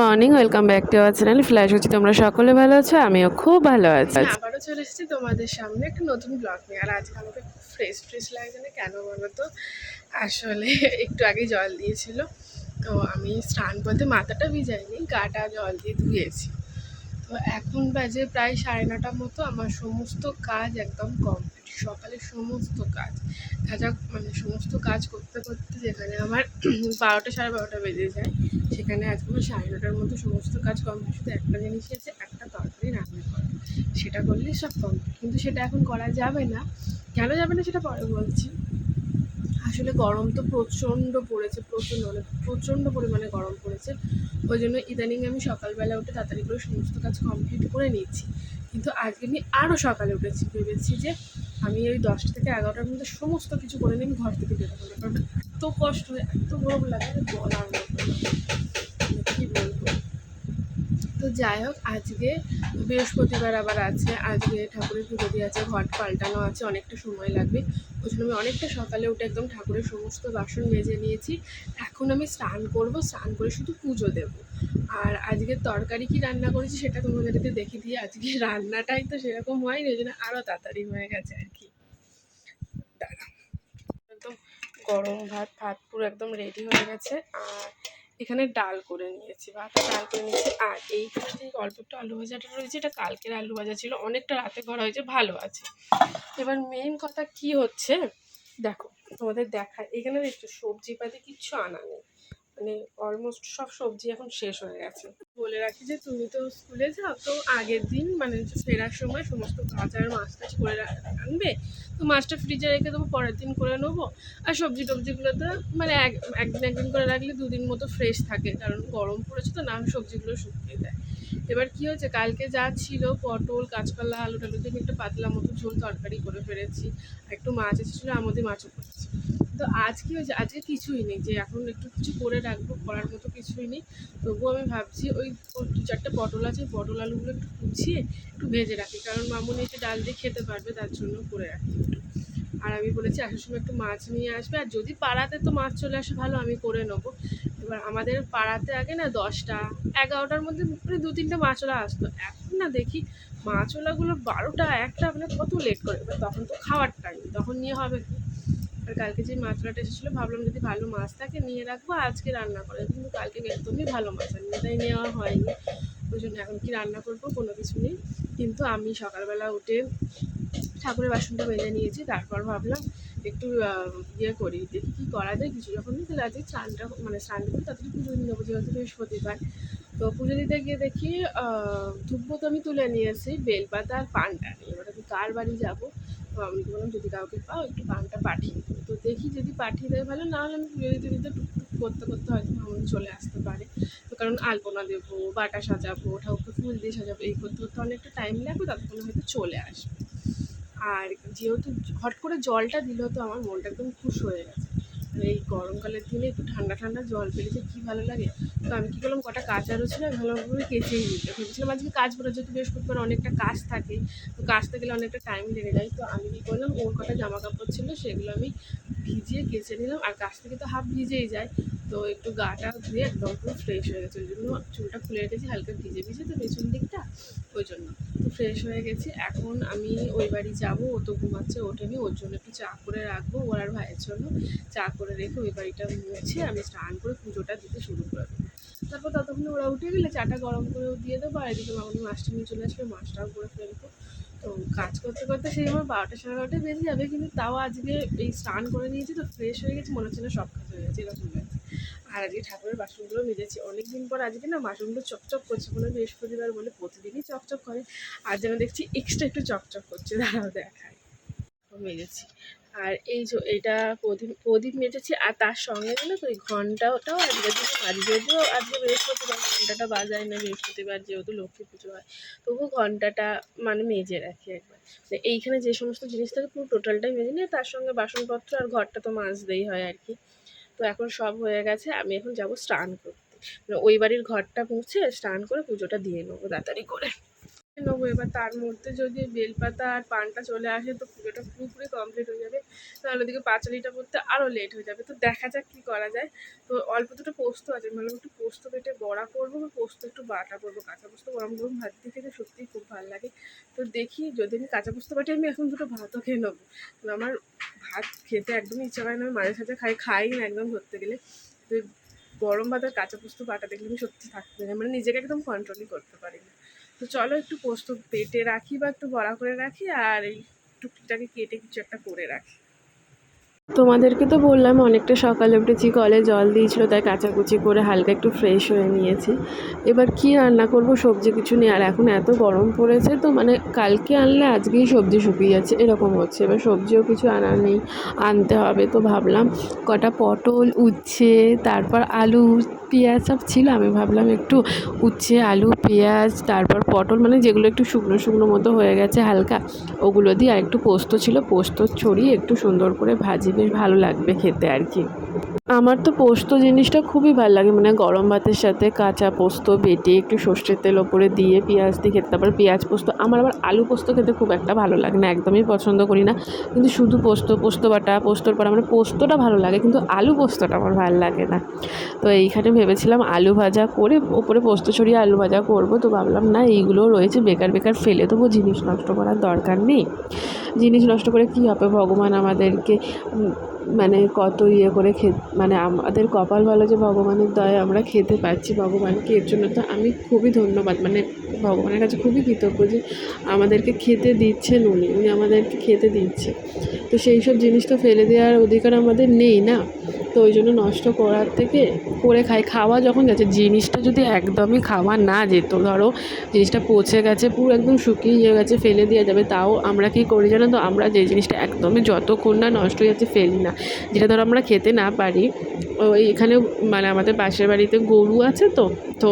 Morning welcome back to our channel flash হচ্ছে, তোমরা সকলে ভালো আছো? আমিও খুব ভালো আছি। আবারও চলে এসেছি তোমাদের সামনে একটা নতুন ব্লগ নিয়ে। আর আজকে আমাকে ফ্রেশ ফ্রেশ লাগছে না, কেন বলো তো? আসলে একটু আগে জল দিয়েছিল। তো আমি স্নান করতে মাথাটা ভিজাইনি, গাটা জল দিয়ে ধুয়েছি। তো এখন বাজে প্রায় সাড়ে নটার মতো, আমার সমস্ত কাজ একদম কমপ্লিট সকালে সমস্ত কাজ। কাজা মানে সমস্ত কাজ করতে করতে যেখানে আমার বারোটা সাড়ে বারোটা বেজে যায়, সেখানে আজকে আমার সাড়ে নটার মধ্যে সমস্ত কাজ কমপ্লিট শুধু একটা জিনিস আছে একটা তরকারি রান্না করা। সেটা করলেই সব কমপ্লিট কিন্তু সেটা এখন করা যাবে না। কেন যাবে না সেটা পরে বলছি। আসলে গরম তো প্রচণ্ড পড়েছে, প্রচণ্ড মানে প্রচণ্ড পরিমাণে গরম পড়েছে। ওই জন্য ইদানিং আমি সকালবেলা উঠে তাড়াতাড়ি করে সমস্ত কাজ কমপ্লিট করে নিচ্ছি কিন্তু আজকে আমি আরও সকালে উঠেছি। ভেবেছি যে আমি ওই দশটা থেকে এগারোটার মধ্যে সমস্ত কিছু করে নিয়ে আমি ঘর থেকে বেরোবো না কারণ এত কষ্ট এত গরম লাগে বলার মতো। মানে কী বলব? তো যাই হোক, আজকে বৃহস্পতিবার আবার আছে, আজকে ঠাকুরের পুজো দিয়ে আছে, ঘট পাল্টানো আছে, অনেকটা সময় লাগবে। ওই জন্য আমি অনেকটা সকালে উঠে একদম ঠাকুরের সমস্ত বাসন মেজে নিয়েছি। এখন আমি স্নান করব, স্নান করে শুধু পুজো দেব। আর আজকে তরকারি কি রান্না করেছি সেটা তোমাদেরকে দেখে দিয়ে আজকে রান্নাটাই তো সেরকম হয়নি, ওই জন্য আরও তাড়াতাড়ি হয়ে গেছে আর কি। দাঁড়া। একদম গরম ভাত ভাত পুরো একদম রেডি হয়ে গেছে। আর এখানে ডাল করে নিয়েছি ভাত ডাল করে নিয়েছি। আর এই অল্প একটু আলু ভাজাটা রয়েছে, এটা কালকের আলু ভাজা ছিল, অনেকটা রাতে ঘর হয়েছে, ভালো আছে। এবার মেন কথা কি হচ্ছে, দেখো, তোমাদের দেখা এখানে একটু সবজি পাতি কিচ্ছু আনা নেই। মানে অলমোস্ট সব সবজি এখন শেষ হয়ে গেছে। বলে রাখি যে তুমি তো স্কুলে যাও, তো আগের দিন মানে ফেরার সময় সমস্ত বাজার মাছ টাছ করে আনবে, তো মাছটা ফ্রিজে রেখে দেবো, পরের দিন করে নেব। আর সবজি টবজিগুলো তো মানে এক একদিন একদিন করে রাখলে দুদিন মতো ফ্রেশ থাকে, কারণ গরম পড়েছে তো, না সবজিগুলো শুকিয়ে দেয় এবার কি হয়েছে, কালকে যা ছিল, পটল, কাঁচকলা আলু টালু দিয়ে একটু পাতলা মতো ঝোল তরকারি করে ফেলেছি। একটু মাছ এসেছিল আমাদের মাছও করেছি তো আজ কি হয়েছে আজকে কিছুই নেই যে এখন একটু কিছু করে রাখব, করার মতো কিছুই নেই। তবুও আমি ভাবছি ওই দু চারটে পটল আছে পটল আলুগুলো একটু কুচিয়ে একটু ভেজে রাখি। কারণ মামুনি একটু ডাল দিয়ে খেতে পারবে, তার জন্য করে রাখি আর আমি বলেছি আসার সময় একটু মাছ নিয়ে আসবে, আর যদি পাড়াতে তো মাছ চলে আসে ভালো, আমি করে নেব। এবার আমাদের পাড়াতে আগে না দশটা, এগারোটার মধ্যে মানে দু তিনটে মাছওলা আসতো। এখন না দেখি মাছওলাগুলো বারোটা, একটা মানে কত লেট করে, এবার তখন তো খাওয়ার টাইম তখন নিয়ে হবে কি? আর কালকে যে মাছওয়ালাটা এসেছিল, ভাবলাম যদি ভালো মাছ থাকে নিয়ে রাখব আজকে রান্না করে। কিন্তু কালকে একদমই ভালো মাছ আর তাই নেওয়া হয়নি। ওই জন্য এখন কি রান্না করব কোনো কিছু নেই। কিন্তু আমি সকালবেলা উঠে ঠাকুরের বাসনটা বেজে নিয়েছি, তারপর ভাবলাম একটু ইয়ে করি, দেখি কী করা যায়। কিছু যখন তাহলে আজকে স্নানটা মানে স্নান করে তাড়াতাড়ি পুজো দিয়ে নেব যেহেতু বৃহস্পতিবার। তো পুজো দিতে গিয়ে দেখি ধূপও তো আমি তুলে নিয়েছি, বেলপাতা আর পানটা। নিয়ে এবার আমি কার বাড়ি যাব? তো আমি বললাম, যদি কাউকে পাও, একটু পানটা পাঠিয়ে তো দেখি যদি পাঠিয়ে দেয় ভালো না হলে আমি পুজো দিতে টুকটুক করতে করতে হয়তো মামনি চলে আসতে পারে। তো কারণ আলপনা দেবো, বাটা সাজাবো, ঠাকুরকে ফুল দিয়ে সাজাবো, এই করতে করতে অনেকটা টাইম লাগবে, ততক্ষণে হয়তো চলে আসবে। আর যেহেতু হট করে জলটা দিলেও তো আমার মনটা একদম খুশ হয়ে গেছে। এই গরমকালের দিনে একটু ঠান্ডা ঠান্ডা জল পেলে যে কী ভালো লাগে তো আমি কী করলাম, কটা কাচারও ছিল, আমি ভালো করে কেচেই নিতে ভেবেছিলাম আজকে কাজ করে যেহেতু বৃহস্পতিবার অনেকটা কাজ থাকে, তো কাচতে গেলে অনেকটা টাইম লেগে যায়। তো আমি কী করলাম, ওর কটা জামা কাপড় ছিল, সেগুলো আমি ভিজিয়ে কেচে নিলাম, আর কাছ থেকে তো হাফ ভিজেই যায়। তো একটু গাটা ধুয়ে একদম পুরো ফ্রেশ হয়ে গেছে, ওই জন্য চুলটা খুলে রেখেছি, হালকা ভিজে ভিজে, তো পেছন দিকটা ওই জন্য। তো ফ্রেশ হয়ে গেছি, এখন আমি ওই বাড়ি যাব, ও তো ঘুমাচ্ছে ওঠেনি ওর জন্য একটু চা করে রাখব, ওর আর ভাইয়ের জন্য চা করে রেখে ওই বাড়িটা মুছে, আমি স্নান করে পুজোটা দিতে শুরু করে দেবো। তারপর ততক্ষণ ওরা উঠে গেলে চাটা গরম করেও দিয়ে দেবো, আর এদিকে মামনি মাছটা নিয়ে চলে আসবে, মাছটাও করে ফেলব। তো কাজ করতে করতে সেই আমার বারোটা সাড়ে বারোটায় বেজে যাবে, কিন্তু তাও আজকে এই স্নান করে নিয়েছি তো ফ্রেশ হয়ে গেছি, মনে হচ্ছে না সব কাজ হয়ে গেছে, এরকম লাগছে আর আজকে ঠাকুরের বাসনগুলো মেজেছি অনেক দিন পর আজকে না বাসনগুলো চকচক করছে কোনো বৃহস্পতিবার বলে প্রতিদিনই চকচক করে, আর যেন দেখছি এক্সট্রা একটু চকচক করছে, দাঁড়াও দেখায় মেজেছি। আর এই যে এটা প্রদীপ প্রদীপ মেজেছি আর তার সঙ্গে তো এই ঘন্টাটাও আজকে যদি বাজি, যদিও আজকে বৃহস্পতিবার, ঘন্টাটা বাজায় না, বৃহস্পতিবার যেহেতু লক্ষ্মী পুজো হয় তবু ঘন্টাটা মানে মেজে রাখি একবার। তো এইখানে যে সমস্ত জিনিস থাকে, পুরো টোটালটাই মেজে নিয়ে তার সঙ্গে বাসনপত্র আর ঘরটা তো মাজতেই হয় আর কি। তো এখন সব হয়ে গেছে, আমি এখন যাব স্নান করতে। মানে ওই বাড়ির ঘরটা মুছে স্নান করে পুজোটা দিয়ে নেব, তাড়াতাড়ি করে। নেব। এবার তার মধ্যে যদি বেলপাতা আর পানটা চলে আসে, তো পুজোটা পুরোপুরি কমপ্লিট হয়ে যাবে। তাহলে ওদিকে পাঁচালিটা করতে আরও লেট হয়ে যাবে। তো দেখা যাক কী করা যায়। তো অল্প দুটো পোস্ত আছে। মানে একটু পোস্ত বেটে বড়া করব বা পোস্ত একটু বাটা করব। কাঁচা পোস্ত, গরম গরম ভাত দিয়ে খেতে সত্যিই খুব ভালো লাগে। তো দেখি যদি আমি কাঁচা পোস্ত বাটি, আমি এখন দুটো ভাতও খেয়ে নেব। আমার ভাত খেতে একদমই ইচ্ছা করে না। আমি মাঝে সাথে খাই খাই না একদম ধরতে গেলে। তো গরম ভাত আর কাঁচা পোস্ত বাটা দেখলে আমি সত্যি থাকতে পারি মানে নিজেকে একদম কন্ট্রোলই করতে পারি না। তো চলো একটু পোস্ত পেটে রাখি বা একটু বড়া করে রাখি আর এই টুকটাকে কেটে কিছু একটা করে রাখি। তোমাদেরকে তো বললাম, অনেকটা সকালে উঠেছি, কলে জল দিয়েছিল, তাই কাচাকুচি করে হালকা একটু ফ্রেশ হয়ে নিয়েছি। এবার কি রান্না করব, সবজি কিছু নেই, আর এখন এত গরম পড়েছে তো মানে কালকে আনলে আজকেই সবজি শুকিয়ে যাচ্ছে, এরকম হচ্ছে। এবার সবজিও কিছু আনা নেই, আনতে হবে তো ভাবলাম, কটা পটল, উচ্ছে, তারপর আলু, পেঁয়াজ সব ছিল, আমি ভাবলাম একটু উচ্ছে, আলু, পেঁয়াজ, তারপর পটল মানে যেগুলো একটু শুকনো শুকনো মতো হয়ে গেছে হালকা, ওগুলো দিয়ে আর একটু পোস্ত ছিল, পোস্ত ছড়িয়ে একটু সুন্দর করে ভাজি বেশ ভালো লাগবে খেতে আর কি। আমার তো পোস্ত জিনিসটা খুবই ভালো লাগে মানে গরম ভাতের সাথে কাঁচা পোস্ত, বেটে, একটু সর্ষের তেল ওপরে দিয়ে পেঁয়াজ দিয়ে খেতে, তারপর পেঁয়াজ পোস্ত। আমার আবার আলু পোস্ত খেতে খুব একটা ভালো লাগে না, একদমই পছন্দ করি না। কিন্তু শুধু পোস্ত পোস্ত বাটা, পোস্তর পর আমার পোস্তটা ভালো লাগে, কিন্তু আলু পোস্তটা আমার ভালো লাগে না। তো এইখানে ভেবেছিলাম আলু ভাজা করে ওপরে পোস্ত ছড়িয়ে আলু ভাজা করব, তো ভাবলাম না এইগুলো রয়েছে, বেকার বেকার ফেলে দেবো, জিনিস নষ্ট করার দরকার নেই। জিনিস নষ্ট করে কী হবে? ভগবান আমাদেরকে মানে কত ইয়ে করে খে মানে আমাদের কপাল ভালো যে ভগবানের দয়ে আমরা খেতে পাচ্ছি ভগবানকে, এর জন্য তো আমি খুবই ধন্যবাদ। মানে ভগবানের কাছে খুবই কৃতজ্ঞ যে আমাদেরকে খেতে দিচ্ছেন উনি উনি আমাদেরকে খেতে দিচ্ছে। তো সেই সব জিনিস তো ফেলে দেওয়ার অধিকার আমাদের নেই না? তো ওই জন্য নষ্ট করার থেকে করে খাই। খাওয়া যখন যাচ্ছে জিনিসটা যদি একদমই খাওয়া না যেত, ধরো জিনিসটা পচে গেছে, পুরো একদম শুকিয়ে গেছে, ফেলে দেওয়া যাবে, তাও আমরা কী করি জানো তো? আমরা যে জিনিসটা একদমই যতক্ষণ না নষ্ট হয়ে যাচ্ছে ফেলি না। যেটা ধরো আমরা খেতে না পারি ওই এখানে মানে আমাদের পাশের বাড়িতে গরু আছে তো তো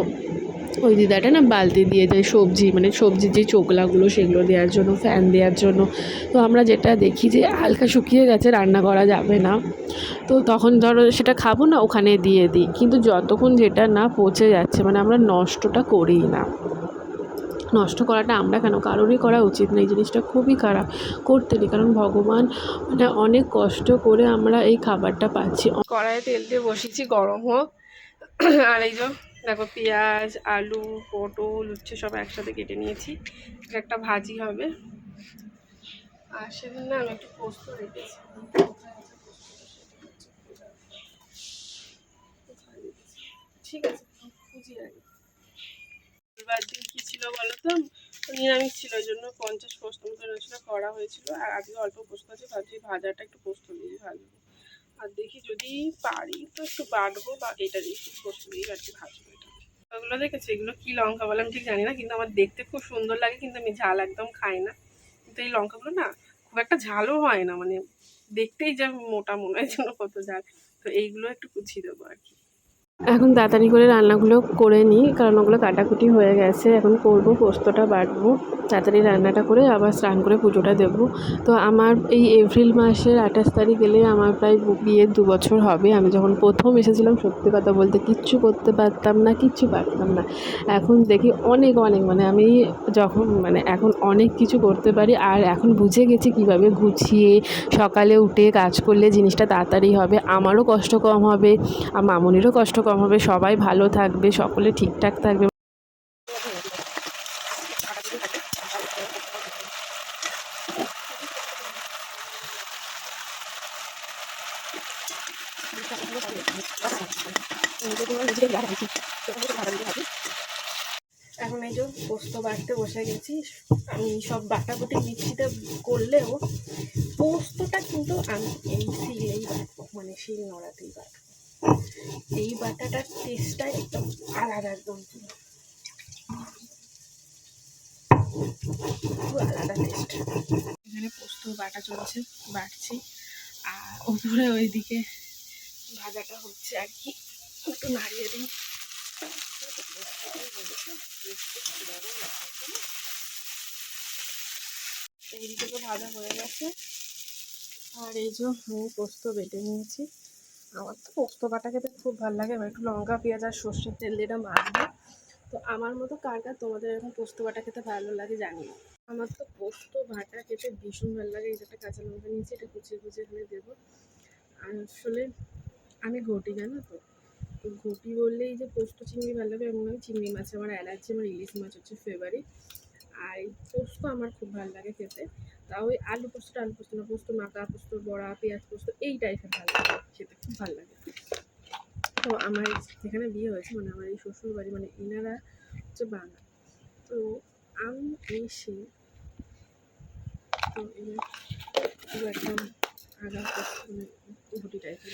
ওই দিদাটা না বালতি দিয়ে দেয় সবজি মানে সবজির যে চোকলাগুলো সেগুলো দেওয়ার জন্য ফ্যান দেওয়ার জন্য। তো আমরা যেটা দেখি যে হালকা শুকিয়ে গেছে, রান্না করা যাবে না। তো তখন ধরো সেটা খাব না, ওখানে দিয়ে দিই। কিন্তু যতক্ষণ যেটা না পচে যাচ্ছে মানে আমরা নষ্টটা করি না। নষ্ট করাটা আমরা কেন? কারোরই করা উচিত না। এই জিনিসটা খুবই খারাপ। করতে নেই। কারণ ভগবান মানে অনেক কষ্ট করে আমরা এই খাবারটা পাচ্ছি। কড়াইয়ে তেল দিয়ে বসেছি গরম হোক। আর এই যে দেখো পেঁয়াজ আলু, পটল, উচ্ছে সব একসাথে কেটে নিয়েছি। একটা ভাজি হবে। আর সেদিন না আমি একটু পোস্ত রেখেছি। ঠিক আছে, খুঁজি দিন কী ছিল বলো তো? নিরামিষ ছিল, ওই জন্য পঞ্চাশ পোস্ত মতো করা হয়েছিল। আর অল্প পোস্ত আছে, ভাবছি ভাজাটা একটু পোস্ত ভাজবো। আর দেখি যদি পারি, তো একটু বাটবো বা এটা দিয়ে একটু পোস্ত দিয়ে আর কি ভাজবো। ওগুলো দেখেছি? এগুলো কি লঙ্কা বলে আমি ঠিক জানি না, কিন্তু আমার দেখতে খুব সুন্দর লাগে, কিন্তু আমি ঝাল একদম খাই না। কিন্তু এই লঙ্কাগুলো না খুব একটা ঝালও হয় না মানে দেখতেই যা মোটা মনে হয় যেন কত ঝাল। তো এইগুলো একটু কুচিয়ে দেবো আর কি। এখন তাড়াতাড়ি করে রান্নাগুলো করে নিই, কারণ ওগুলো কাটাকুটি হয়ে গেছে। এখন করব, পোস্তটা বাটবো। তাড়াতাড়ি রান্নাটা করে আবার স্নান করে পুজোটা দেবো। তো আমার এই এপ্রিল মাসের আঠাশ তারিখ গেলে আমার প্রায় বিয়ের দু বছর হবে। আমি যখন প্রথম এসেছিলাম, সত্যি কথা বলতে কিচ্ছু করতে পারতাম না, কিচ্ছু পারতাম না। এখন দেখি অনেক অনেক মানে আমি যখন মানে এখন অনেক কিছু করতে পারি। আর এখন বুঝে গেছি কীভাবে গুছিয়ে সকালে উঠে কাজ করলে জিনিসটা তাড়াতাড়ি হবে। আমারও কষ্ট কম হবে, আর মামনিরও কষ্ট কম হবে, সবাই ভালো থাকবে, সকলে ঠিকঠাক থাকবে। এখন এই যে পোস্ত বাটতে বসে গেছি, আমি সব বাটাবুটি মিক্সিতে করলেও পোস্তটা কিন্তু আমি এই শিলেই বাটবো মানে শিল নড়াতেই বাটবো এই বাটাটার টেস্টটা একদম আলাদা একদম আলাদা টেস্ট এখানে পোস্ত, বাটা চলছে, বাটছি। আর ওপরে ওইদিকে ভাজাটা হচ্ছে আর কি। একটু নাড়িয়ে দিই। এইদিকে তো ভাজা হয়ে গেছে। আর এই যে আমি পোস্ত বেটে নিয়েছি। আমার তো পোস্ত বাটা খেতে খুব ভালো লাগে। এবার একটু লঙ্কা, পেঁয়াজ আর সর্ষের তেল দিয়ে এটা মাখবো। তো আমার মতো কার কার তোমাদের এরকম পোস্ত বাটা খেতে ভালো লাগে জানি না। আমার তো পোস্ত বাটা খেতে ভীষণ ভালো লাগে। এই একটা কাঁচা লঙ্কা নিয়েছি, এটা কুচিয়ে কুচিয়ে এখানে দেবো। আর আসলে আমি ঘটি জানো তো? তো ঘটি বললেই যে পোস্ত চিংড়ি ভালো লাগে, এমন চিংড়ি মাছ। আমার অ্যালার্জি, আমার ইলিশ মাছ হচ্ছে ফেভারিট আর এই পোস্ত আমার খুব ভালো লাগে খেতে। তাও ওই আলু পোস্তটা আলু পোস্ত, না পোস্ত মাখা পোস্ত, বড়া, পেঁয়াজ পোস্ত, এই টাইপের ভালো লাগে, খেতে খুব ভালো লাগে। তো আমার যেখানে বিয়ে হয়েছে মানে আমার এই শ্বশুর বাড়ি মানে এনারা হচ্ছে বাঙাল। তো আমি এসে, তো একদম আগা ঘুটি টাইপের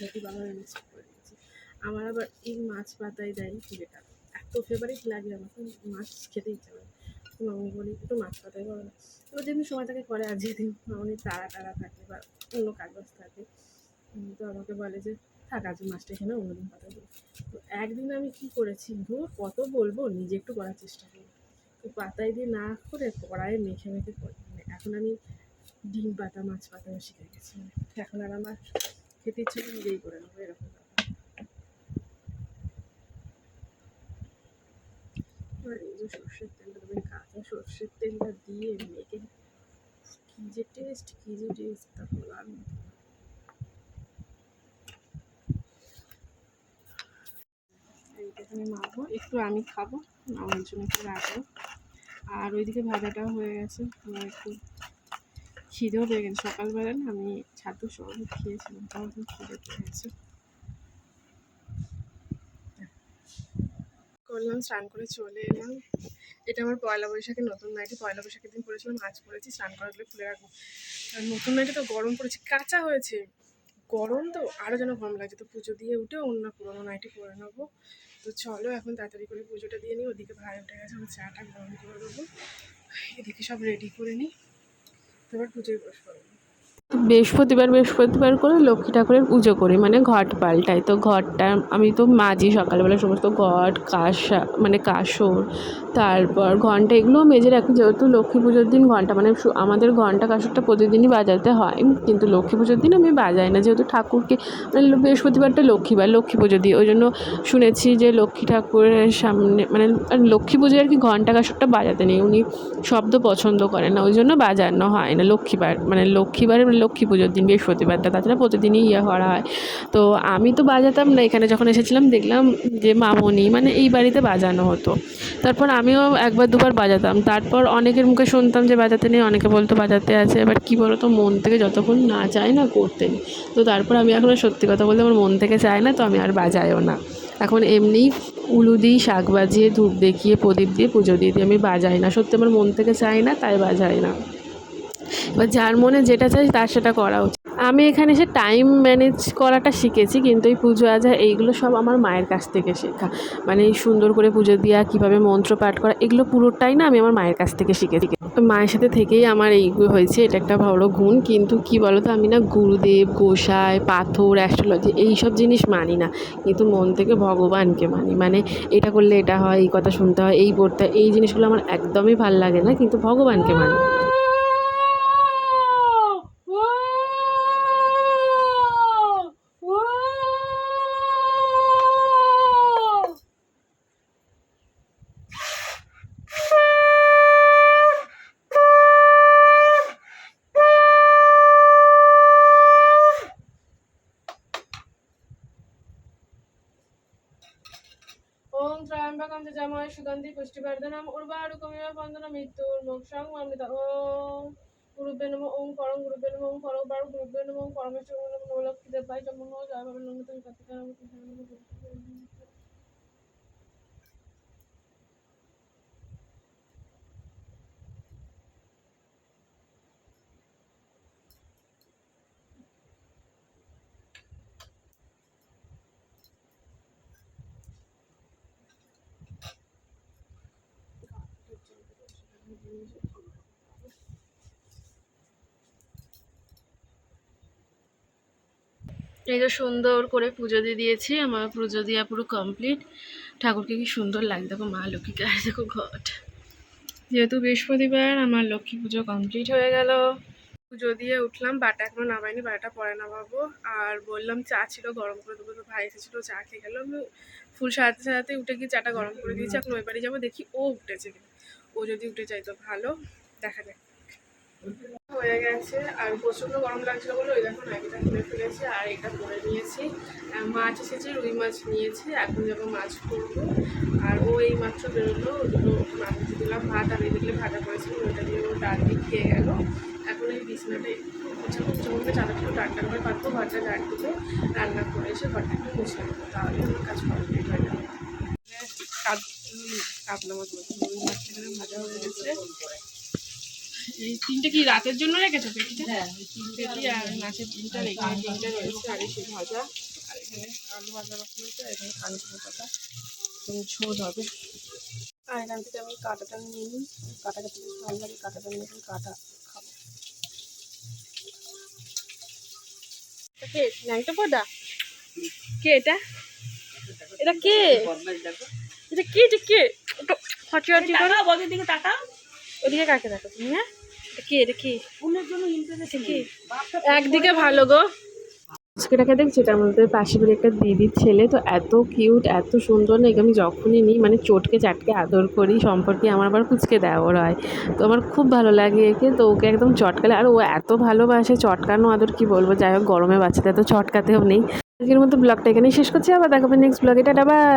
ঘুটি বাংলা মিক্স করে দিয়েছি। আমার আবার এই মাছ পাতায় দেয় যেটা এত ফেভারিট লাগে আমাকে, মাছ খেতে ইচ্ছা করে তো মামনি বলি একটু মাছ পাতায় করো না। এবার যেদিন সময় থাকে করে, আর যেদিন মামনি তারা তারা থাকে বা অন্য কাগজ থাকে তো আমাকে বলে যে, থাক, আজ মাছটা এখানে অন্যদিন পাতা দিই তো একদিন আমি কি করেছি, ধুর, কত বলব, নিজে একটু করার চেষ্টা করি। তো পাতায় দিয়ে না করে কড়াইয়ে মেখে মেখে করি। মানে এখন আমি ডিম পাতা, মাছ পাতাও শিখে গেছি। এখন আর আমার খেতে ইচ্ছে নিজেই করে নেব, এরকম ব্যাপার। আর এই যে সর্ষের দেবেন কাঁচা সর্ষের তেলটা দিয়ে মেখে কী যে টেস্ট কী যে টেস্ট তা বলার এখানে মাখবো, একটু আমি খাব, আমার জন্য একটু রাখব। আর ওইদিকে ভাজাটাও হয়ে গেছে, আমার একটু খিদেও পেয়ে গেছে। সকালবেলা আমি ছাতু শরবত খেয়েছিলাম তখন খুব খিদে পেয়ে গেছে। করলাম, স্নান করে চলে এলাম। এটা আমার পয়লা বৈশাখে, নতুন নাইটি পয়লা বৈশাখের দিন পরেছিলাম, আজ পরেছি, স্নান করার দিলে খুলে রাখব। আর নতুন নাইটি তো গরম পড়েছে, কাঁচা হয়েছে। গরম তো আরও যেন গরম লাগছে, তো পুজো দিয়ে উঠে অন্য পুরোনো নাইটি পরে নেব। তো চলো এখন তাড়াতাড়ি করে পুজোটা দিয়ে নিই, ওদিকে ভাই উঠে গেছে আমি চাটা গরম করে দেবো। এদিকে সব রেডি করে নিই। তারপর পুজোয় বসবো। বৃহস্পতিবার বৃহস্পতিবার করে লক্ষ্মী ঠাকুরের পুজো করি মানে ঘট পাল্টাই। তো ঘরটা আমি তো মাজি সকালবেলা, সমস্ত ঘট, কাঁসা মানে কাসর, তারপর ঘণ্টা এগুলোও মেজে রাখি। যেহেতু লক্ষ্মী পুজোর দিন ঘণ্টা মানে আমাদের ঘণ্টা কাসরটা প্রতিদিনই বাজাতে হয়, কিন্তু লক্ষ্মী পুজোর দিন আমি বাজাই না। যেহেতু ঠাকুরকে মানে বৃহস্পতিবারটা লক্ষ্মীবার, লক্ষ্মী পুজো দিই ওই জন্য শুনেছি যে লক্ষ্মী ঠাকুরের সামনে মানে লক্ষ্মী পুজোয় আর কি ঘণ্টা কাসরটা বাজাতে নেই। উনি শব্দ পছন্দ করেন না, ওই জন্য বাজানো হয় না লক্ষ্মীবার মানে লক্ষ্মীবার মানে লক্ষ্মী পুজোর দিন বৃহস্পতিবারটা তাছাড়া প্রতিদিনই ইয়ে করা হয়। তো আমি তো বাজাতাম না, এখানে যখন এসেছিলাম দেখলাম যে মামনি মানে এই বাড়িতে বাজানো হতো। তারপর আমিও একবার দুবার বাজাতাম। তারপর অনেকের মুখে শুনতাম যে বাজাতে নেই, অনেকে বলতো বাজাতে আছে, এবার কী বলো তো মন থেকে যতক্ষণ না চায় না করতে তো তারপর আমি এখন সত্যি কথা বলতে আমার মন থেকে চায় না, তো আমি আর বাজাইও না। এখন এমনি উলু দিই, শাক বাজিয়ে ধূপ দেখিয়ে, প্রদীপ দিয়ে পুজো দিয়ে দিই, আমি বাজাই না। সত্যি আমার মন থেকে চাই না, তাই বাজাই না। এবার যার মনে যেটা চাই তার সেটা করা উচিত। আমি এখানে এসে টাইম ম্যানেজ করাটা শিখেছি কিন্তু এই পুজো আজা এইগুলো সব আমার মায়ের কাছ থেকে শেখা। মানে সুন্দর করে পুজো দেওয়া কীভাবে মন্ত্র পাঠ করা এগুলো পুরোটাই না আমি আমার মায়ের কাছ থেকে শিখেছি। মায়ের সাথে থেকেই আমার এই হয়েছে এটা একটা ভালো গুণ কিন্তু কি বলতো আমি না গুরুদেব গোসাই পাথর অ্যাস্ট্রোলজি এই সব জিনিস মানি না। কিন্তু মন থেকে ভগবানকে মানি। মানে এটা করলে এটা হয় এই কথা শুনতে হয় এই পড়তে হয়, এই জিনিসগুলো আমার একদমই ভালো লাগে না কিন্তু ভগবানকে মানি। ওম ত্রয়ম্বকম পুষ্টি সুগন্ধি, পুষ্টিবর্ধনম উর্বারুকমিব বন্দনা মৃত্যুর সং অমৃত ও গুরুবে নম, ওম পরম গুরুবে নম, ওম পরম পরম গুরুবে নম, ওম পরমেশ্বর নম নম লক্ষ্মী দেবাই জন্ম জয় বাবা নন্দিত কার্তিকা নম। এই যে সুন্দর করে পুজো দিয়ে দিয়েছি, আমার পুজো দেওয়া পুরো কমপ্লিট ঠাকুরকে কি সুন্দর লাগে দেখো মা লক্ষ্মীকে আর দেখো ঘট। যেহেতু বৃহস্পতিবার, আমার লক্ষ্মী পুজো কমপ্লিট হয়ে গেল। পুজো দিয়ে উঠলাম, বাটা এখনও নামাইনি বাটা পরে নামাবো। আর বললাম চা ছিল, গরম করে দেবো, তো ভাই এসেছিল, চা খেয়ে গেলো। আমি ফুল সাজাতে সাজাতে উঠে গিয়ে চাটা গরম করে দিয়েছি। এখন ওই বাড়ি যাব, দেখি ও উঠেছে ও যদি উঠে যায় তো ভালো, দেখা যাক। হয়ে গেছে। আর প্রচণ্ড গরম লাগছিল বলে ওই দেখো ম্যাগিটা খুলে ফেলেছি আর এটা করে নিয়েছি। মাছ এসেছে, রুই মাছ নিয়েছি, এখন যাব মাছ করব। আর ও এই মাত্র বেরোলো, দুটো মাছ দিলাম, ভাত আর দেখলে ভাজা করেছিল ওইটা দিয়ে ও ডাল দিয়ে খেয়ে গেল। এখন এই বিছনাটা একটু গুছাবো গুছাবো করে চাদর একটু ডাক্তার করে পাতবো, ঘরটা ঝাড় দিতে রান্না করে এসে ঘরটা একটু গুছিয়ে নেব তাহলে আমার কাজ কমপ্লিট হয়ে যাবে। কাত কাতলা মাছ রুই মাছটা ভাজা হয়ে গেছে। এই তিনটে কি রাতের জন্য রেখেছো পেটিটা? পেটি আর মাছের তিনটা রয়েছে আর এই ভাজা। আর এখানে আলু ভাজা রাখা হয়েছে আর এখানে কাঁচকলা পাতা ঝোল হবে আর এখান থেকে আমি কাঁটাটা নিয়ে নিই। কাঁটা খেতে বেশ ভালো লাগে কাঁটাটা নিয়ে কাঁটা খাব। কে? ন্যাংটা পোদা? কে এটা? এটা কে? এটা কে? এটা কে? ওটা ফাটি দিকে তাকাও ওদিকে কাকে দেখো তুমি হ্যাঁ? এটা এটা একদিকে ভালো গো। আজকেটাকে দেখছি এটা আমাদের পাশে বাড়ি একটা দিদির ছেলে তো এত কিউট এত সুন্দর না একে আমি যখনই নিই মানে চটকে চাটকে আদর করি সম্পর্কে আমার আবার কুচকে দেওয়ার হয়। তো আমার খুব ভালো লাগে একে তো ওকে একদম চটকালে আর ও এত ভালোবাসে চটকানো আদর কি বলব যাই হোক গরমে বাচ্চাদের তো চটকাতেও নেই। আজকের মতো ব্লগটা এখানেই শেষ করছি আবার দেখাবেন নেক্সট ব্লগে টাটা বাই